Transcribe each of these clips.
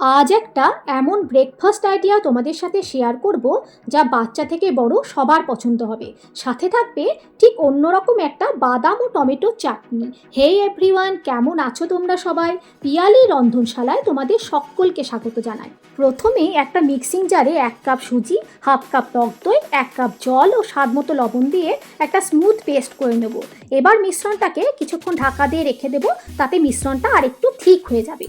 আজ একটা এমন ব্রেকফাস্ট আইডিয়া তোমাদের সাথে শেয়ার করব, যা বাচ্চা থেকে বড় সবার পছন্দ হবে। সাথে থাকবে ঠিক অন্যরকম একটা বাদাম ও টমেটোর চাটনি। হে এভরিওয়ান কেমন আছো তোমরা সবাই? পিয়ালি রন্ধনশালায় তোমাদের সকলকে স্বাগত জানাই। প্রথমে একটা মিক্সিং জারে এক কাপ সুজি হাফ কাপ টক দই, এক কাপ জল ও স্বাদ মতো লবণ দিয়ে একটা স্মুথ পেস্ট করে নেব। এবার মিশ্রণটাকে কিছুক্ষণ ঢাকা দিয়ে রেখে দেবো, তাতে মিশ্রণটা আরেকটু ঠিক হয়ে যাবে।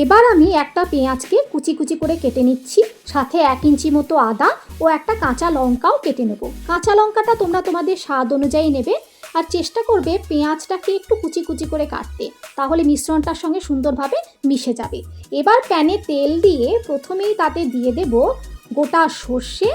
এবার আমি একটা পেঁয়াজকে কুচি কুচি করে কেটে নিচ্ছি, সাথে এক ইঞ্চি মতো আদা ও একটা কাঁচা লঙ্কাও কেটে নেব। কাঁচা লঙ্কাটা তোমরা তোমাদের স্বাদ অনুযায়ী নেবে আর চেষ্টা করবে পেঁয়াজটাকে একটু কুচি কুচি করে কাটতে, তাহলে মিশ্রণটার সঙ্গে সুন্দরভাবে মিশে যাবে। এবার প্যানে তেল দিয়ে প্রথমেই তাতে দিয়ে দেব গোটা সর্ষে,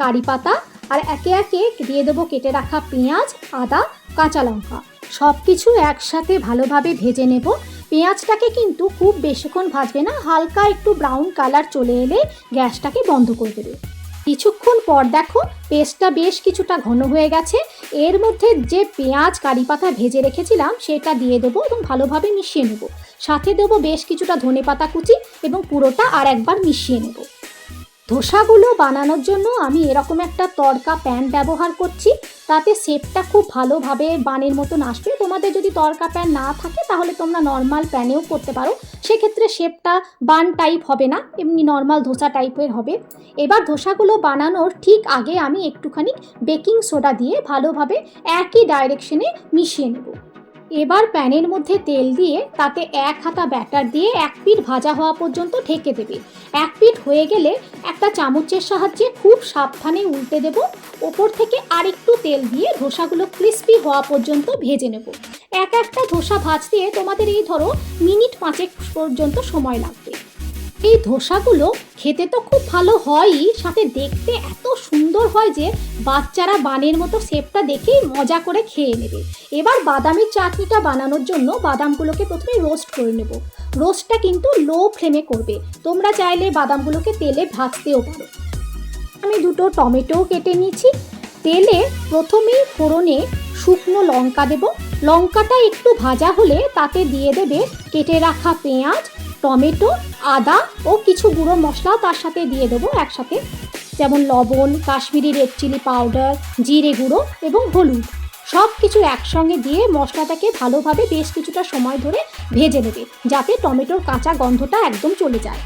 কারি পাতা আর একে একে দিয়ে দেবো কেটে রাখা পেঁয়াজ, আদা, কাঁচা লঙ্কা। সব কিছু একসাথে ভালোভাবে ভেজে নেব। পেঁয়াজটাকে কিন্তু খুব বেশিক্ষণ ভাজবে না, হালকা একটু ব্রাউন কালার চলে এলে গ্যাসটাকে বন্ধ করে দেবে। কিছুক্ষণ পর দেখো পেস্টটা বেশ কিছুটা ঘন হয়ে গেছে। এর মধ্যে যে পেঁয়াজ কারি পাতা ভেজে রেখেছিলাম, সেটা দিয়ে দেবো এবং ভালোভাবে মিশিয়ে নেব। সাথে দেবো বেশ কিছুটা ধনে পাতা কুচি এবং পুরোটা আর একবার মিশিয়ে নেব। ধোসাগুলো বানানোর জন্য আমি এরকম একটা তড়কা প্যান ব্যবহার করছি। তাতে শেপটা খুব ভালোভাবে বানের মতন আসবে। তোমাদের যদি তড়কা প্যান না থাকে, তাহলে তোমরা নর্মাল প্যানেও করতে পারো। সেক্ষেত্রে শেপটা বান টাইপ হবে না, এমনি নর্মাল ধোসা টাইপের হবে। এবার ধোসাগুলো বানানোর ঠিক আগে আমি একটুখানি বেকিং সোডা দিয়ে ভালোভাবে একই ডাইরেকশনে মিশিয়ে নেব। এবার প্যানের মধ্যে তেল দিয়ে তাতে এক হাতা ব্যাটার দিয়ে এক পিট ভাজা হওয়া পর্যন্ত ঢেকে দেবে। এক পিট হয়ে গেলে একটা চামচের সাহায্যে খুব সাবধানে উল্টে দেব। ওপর থেকে আরেকটু তেল দিয়ে ধোসাগুলো ক্রিস্পি হওয়া পর্যন্ত ভেজে নেব। এক একটা ধোসা ভাজতে তোমাদের এই ধরো মিনিট পাঁচেক পর্যন্ত সময় লাগবে। এই ধোসাগুলো খেতে তো খুব ভালো হয়ই, সাথে দেখতে এত সুন্দর হয় যে বাচ্চারা বানের মতো শেপটা দেখেই মজা করে খেয়ে নেবে। এবার বাদামের চাটনিটা বানানোর জন্য বাদামগুলোকে প্রথমে রোস্ট করে নেব। রোস্টটা কিন্তু লো ফ্লেমে করবে। তোমরা চাইলে বাদামগুলোকে তেলে ভাজতেও পারো। আমি দুটো টমেটোও কেটে নিয়েছি। তেলে প্রথমেই ফোড়নে শুকনো লঙ্কা দেব। লঙ্কাটা একটু ভাজা হলে তাতে দিয়ে দেবে কেটে রাখা পেঁয়াজ, টমেটো আদা ও কিছু গুঁড়ো মশলাও তার সাথে দিয়ে দেবো একসাথে। যেমন লবণ, কাশ্মীরি রেড চিলি পাউডার জিরে গুঁড়ো এবং হলুদ। সব কিছু একসঙ্গে দিয়ে মশলাটাকে ভালোভাবে বেশ কিছুটা সময় ধরে ভেজে নেবে, যাতে টমেটোর কাঁচা গন্ধটা একদম চলে যায়।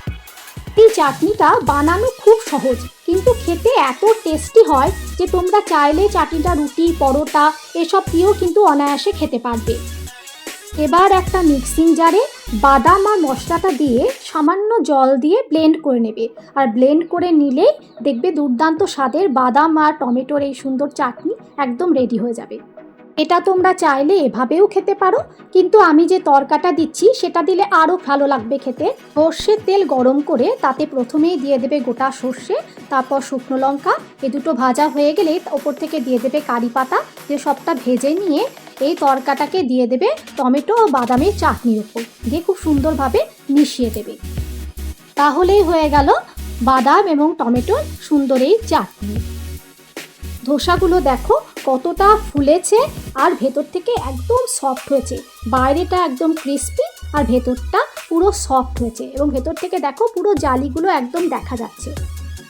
এই চাটনিটা বানানো খুব সহজ, কিন্তু খেতে এত টেস্টি হয় যে তোমরা চাইলে চাটনিটা রুটি, পরোটা, এসব দিয়েও কিন্তু অনায়াসে খেতে পারবে। এবার একটা মিক্সিং জারে বাদাম আর মশলাটা দিয়ে সামান্য জল দিয়ে ব্লেন্ড করে নেবে। আর ব্লেন্ড করে নিলেই দেখবে দুর্দান্ত স্বাদের বাদাম আর টমেটোর এই সুন্দর চাটনি একদম রেডি হয়ে যাবে। এটা তোমরা চাইলে এভাবেও খেতে পারো, কিন্তু আমি যে তরকাটা দিচ্ছি সেটা দিলে আরও ভালো লাগবে খেতে। সর্ষের তেল গরম করে তাতে প্রথমেই দিয়ে দেবে গোটা সর্ষে, তারপর শুকনো লঙ্কা। এ দুটো ভাজা হয়ে গেলে ওপর থেকে দিয়ে দেবে কারি পাতা। দিয়ে সবটা ভেজে নিয়ে এই তরকাটাকে দিয়ে দেবে টমেটো ও বাদামের চাটনির ওপর। দিয়ে খুব সুন্দরভাবে মিশিয়ে দেবে। তাহলেই হয়ে গেল বাদাম এবং টমেটোর সুন্দর এই চাটনি। ধোসাগুলো দেখো কতটা ফুলেছে আর ভেতর থেকে একদম সফট হয়েছে। বাইরেটা একদম ক্রিস্পি আর ভেতরটা পুরো সফট হয়েছে এবং ভেতর থেকে দেখো পুরো জালিগুলো একদম দেখা যাচ্ছে।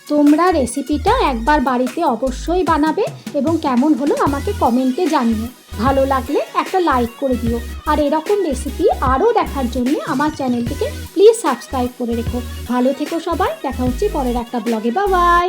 তোমরা রেসিপিটা একবার বাড়িতে অবশ্যই বানাবে এবং কেমন হলো আমাকে কমেন্টে জানিও। ভালো লাগলে একটা লাইক করে দিও। আর এরকম রেসিপি আরও দেখার জন্য আমার চ্যানেলটিকে প্লিজ সাবস্ক্রাইব করে রেখো। ভালো থেকো সবাই। দেখা হচ্ছে পরের একটা ব্লগে বা বাই